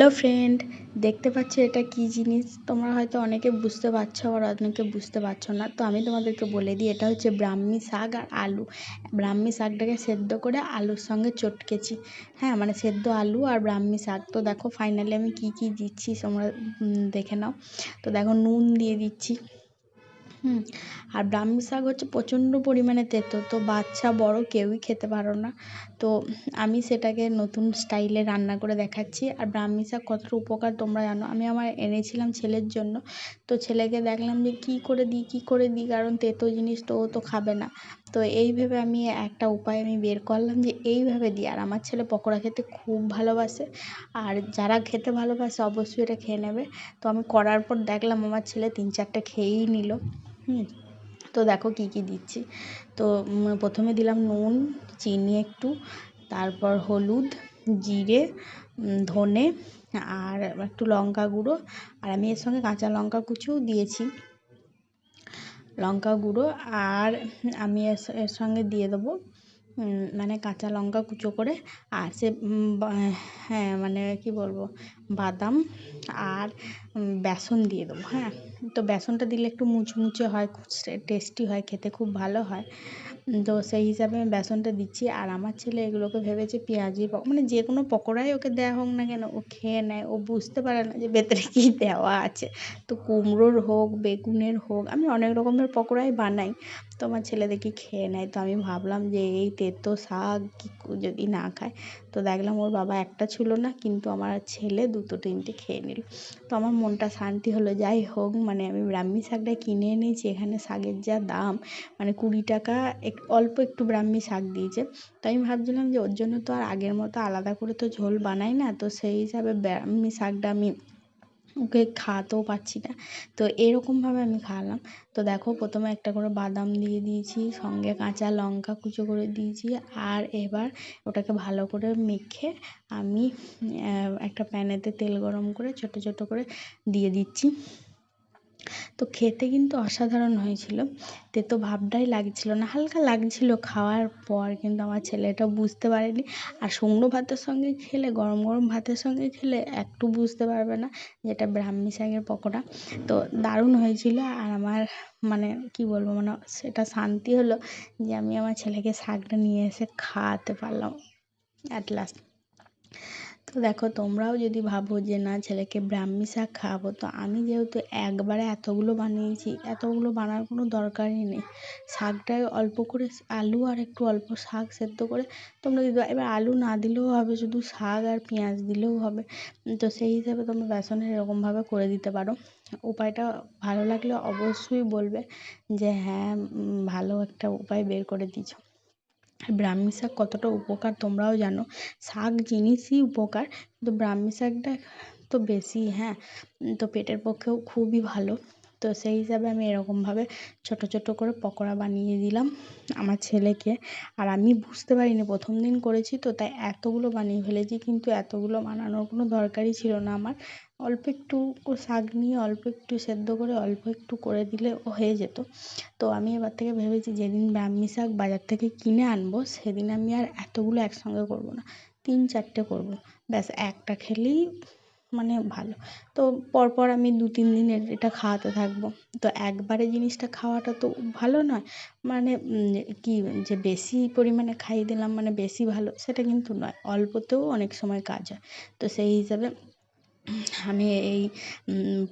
Hello friend দেখতে পাচ্ছ, এটা কি জিনিস? তোমরা হয়তো অনেকে বুঝতে পারছ, আবার অনেকে বুঝতে পারছ না। তো আমি তোমাদেরকে বলে দিই, এটা হচ্ছে ব্রাহ্মী শাক আর আলু। ব্রাহ্মী শাকটাকে সেদ্ধ করে আলুর সঙ্গে চটকেছি। হ্যাঁ মানে সেদ্ধ আলু আর ব্রাহ্মী শাক। তো দেখো ফাইনালি আমি কি কি দিচ্ছি, তোমরা দেখে নাও। তো দেখো, নুন দিয়ে দিচ্ছি। হুম। আর ব্রাহ্মী শাক হচ্ছে প্রচণ্ড পরিমাণে তেতো, তো বাচ্চা বড় কেউই খেতে পারো না। তো আমি সেটাকে নতুন স্টাইলে রান্না করে দেখাচ্ছি। আর ব্রাহ্মী শাক কতটা উপকার তোমরা জানো? আমি আমার এনেছিলাম ছেলের জন্য, তো ছেলেকে দেখলাম যে কী করে দিই, কী করে দিই, কারণ তেতো জিনিস তো ও তো খাবে না। তো এই ভেবে আমি একটা উপায় আমি বের করলাম যে এইভাবে দিই। আর আমার ছেলে পকোড়া খেতে খুব ভালোবাসে, আর যারা খেতে ভালোবাসে অবশ্যই এটা খেয়ে নেবে। তো আমি করার পর দেখলাম আমার ছেলে তিন চারটে খেয়েই নিল। হুম তো দেখো কী কী দিচ্ছি। তো প্রথমে দিলাম নুন, চিনি একটু, তারপর হলুদ, জিরে ধনে, আর একটু লঙ্কা গুঁড়ো। আর আমি এর সঙ্গে কাঁচা লঙ্কা কুচিও দিয়েছি। লঙ্কা গুঁড়ো, আর আমি এর সঙ্গে দিয়ে দেবো মানে কাঁচা লঙ্কা কুচো করে আর সে হ্যাঁ মানে কী বলব, বাদাম আর বেসন দিয়ে দেবো হ্যাঁ? তো বেসনটা দিলে একটু মুচমুচে হয়, খুব টেস্টি হয়, খেতে খুব ভালো হয়। তো সেই হিসাবে আমি বেসনটা দিচ্ছি আর আমার ছেলে এগুলোকে ভেবেছে পেঁয়াজি মানে যে কোনো পকোড়াই ওকে দেওয়া হোক না কেন, ও খেয়ে নেয়, ও বুঝতে পারে না যে ভেতরে কী দেওয়া আছে। তো কুমড়োর হোক, বেগুনের হোক, আমি অনেক রকমের পকোড়াই বানাই। তো আমার ছেলে দেখি খেয়ে নেয়। তো আমি ভাবলাম যে এই তেতো শাক যদি না খায়, তো দেখলাম ওর বাবা একটা ছিল না, কিন্তু আমার ছেলে দুটো তিনটে খেয়ে নিল। তো আমার মনটা শান্তি হলো। যাই হোক মানে আমি ব্রাহ্মী শাকটা কিনে এনেছি, এখানে শাকের যা দাম মানে কুড়ি টাকা, এক, অল্প একটু ব্রাহ্মী শাক দিয়েছে। তো আমি ভাবছিলাম যে ওর জন্য তো আর আগের মতো আলাদা করে তো ঝোল বানাই না, তো সেই হিসাবে ব্রাহ্মী শাকটা আমি ওকে খাওয়াতেও পারছি না। তো এরকমভাবে আমি খাওয়ালাম তো দেখো, প্রথমে একটা করে বাদাম দিয়ে দিয়েছি, সঙ্গে কাঁচা লঙ্কা কুচো করে দিয়েছি আর এবার ওটাকে ভালো করে মেখে আমি একটা প্যানেতে তেল গরম করে ছোটো ছোটো করে দিয়ে দিচ্ছি। তো খেতে কিন্তু অসাধারণ হয়েছিল। তেতো ভাবটাই লাগছিল না, হালকা লাগছিল খাওয়ার পর কিন্তু আমার ছেলে এটা বুঝতে পারেনি। আর শুকনো ভাতের সঙ্গে খেলে, গরম গরম ভাতের সঙ্গে খেলে একটু বুঝতে পারবে না যেটা ব্রাহ্মী শাকের পকোড়া। তো দারুণ হয়েছিল আর আমার মানে কি বলব মানে সেটা শান্তি হলো যে আমি আমার ছেলেকে শাকটা নিয়ে এসে খাওয়াতে পারলাম অ্যাট লাস্ট তো দেখো, তোমরাও যদি ভাবো যে না, ছেলেকে ব্রাহ্মী শাক খাওয়াবো, তো আমি যেহেতু একবারে এতগুলো বানিয়েছি, এতগুলো বানার কোনো দরকারই নেই। শাকটায় অল্প করে আলু আর একটু অল্প শাক সেদ্ধ করে তোমরা যদি এবার আলু না দিলেও হবে, শুধু শাক আর পেঁয়াজ দিলেও হবে। তো সেই হিসাবে তোমরা বেসনের এরকমভাবে করে দিতে পারো। উপায়টা ভালো লাগলে অবশ্যই বলবে যে হ্যাঁ ভালো একটা উপায় বের করে দিয়েছ। ব্রাহ্মী শাক কতটা উপকার তোমরাও জানো। শাক জিনিসই উপকার, কিন্তু ব্রাহ্মী শাকটা তো বেশি হ্যাঁ? তো পেটের পক্ষেও খুবই ভালো। তো সেই হিসাবে আমি এরকমভাবে ছোটো ছোটো করে পকোড়া বানিয়ে দিলাম আমার ছেলেকে। আর আমি বুঝতে পারিনি প্রথম দিন করেছি তো, তাই এতগুলো বানিয়ে ফেলেছি কিন্তু এতগুলো বানানোর কোনো দরকারই ছিল না আমার। অল্প একটু শাক নিয়ে অল্প একটু সেদ্ধ করে অল্প একটু করে দিলে হয়ে যেত। তো আমি এবার থেকে ভেবেছি যেদিন ব্রাহ্মী শাক বাজার থেকে কিনে আনব, সেদিন আমি আর এতগুলো একসঙ্গে করব না, তিন চারটে করব। ব্যাস একটা খেলেই মানে ভালো। তো পরপর আমি দু, তিন দিন এটা খাওয়াতে থাকব। তো একবারে জিনিসটা খাওয়াটা তো ভালো নয়। মানে কি যে বেশি পরিমাণে খাইয়ে দিলাম মানে বেশি ভালো সেটা কিন্তু নয়। অল্পতেও অনেক সময় কাজ হয়। তো সেই হিসাবে আমি এই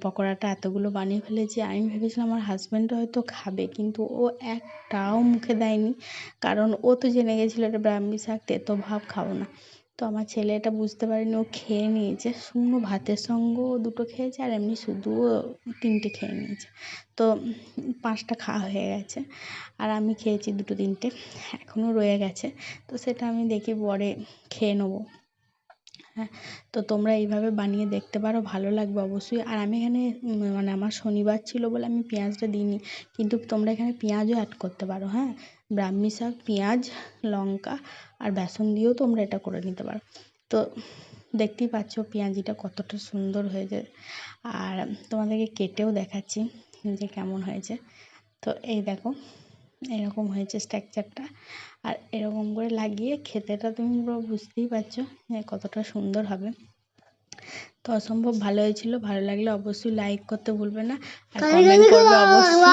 পকোড়াটা এতগুলো বানিয়ে ফেলেছি। আমি ভেবেছিলাম আমার হাজব্যান্ড হয়তো খাবে কিন্তু ও একটাও মুখে দেয়নি। কারণ ও তো জেনে গেছিল এটা ব্রাহ্মী শাক তেতো ভাব খাব না। তো আমার ছেলে এটা বুঝতে পারেনি, ও খেয়ে নিয়েছে। শুকনো ভাতের সঙ্গেও দুটো খেয়েছে আর এমনি শুধুও তিনটে খেয়ে নিয়েছে। তো পাঁচটা খাওয়া হয়ে গেছে আর আমি খেয়েছি দুটো তিনটে, এখনও রয়ে গেছে। তো সেটা আমি দেখি পরে খেয়ে নেব। হ্যাঁ তো তোমরা এইভাবে বানিয়ে দেখতে পারো, ভালো লাগবে অবশ্যই। আর আমি এখানে মানে আমার শনিবার ছিল বলে আমি পেঁয়াজটা দিইনি। কিন্তু তোমরা এখানে পেঁয়াজও অ্যাড করতে পারো হ্যাঁ? ব্রাহ্মী শাক, পেঁয়াজ, লঙ্কা আর বেসন দিয়েও তোমরা এটা করে নিতে পারো। তো দেখতেই পাচ্ছ পেঁয়াজিটা কতটা সুন্দর হয়েছে। আর তোমাদেরকে কেটেও দেখাচ্ছি যে কেমন হয়েছে। তো এই দেখো, এরকম হয়েছে স্ট্রাকচারটা আর এরকম করে লাগিয়ে খেতেটা তুমি পুরো বুঝতেই পারছ যে কতটা সুন্দর হবে। তো তো অসম্ভব ভালো হয়েছিল। ভালো লাগলে অবশ্যই লাইক করতে ভুলবে না। আর কমেন্ট করবে অবশ্যই।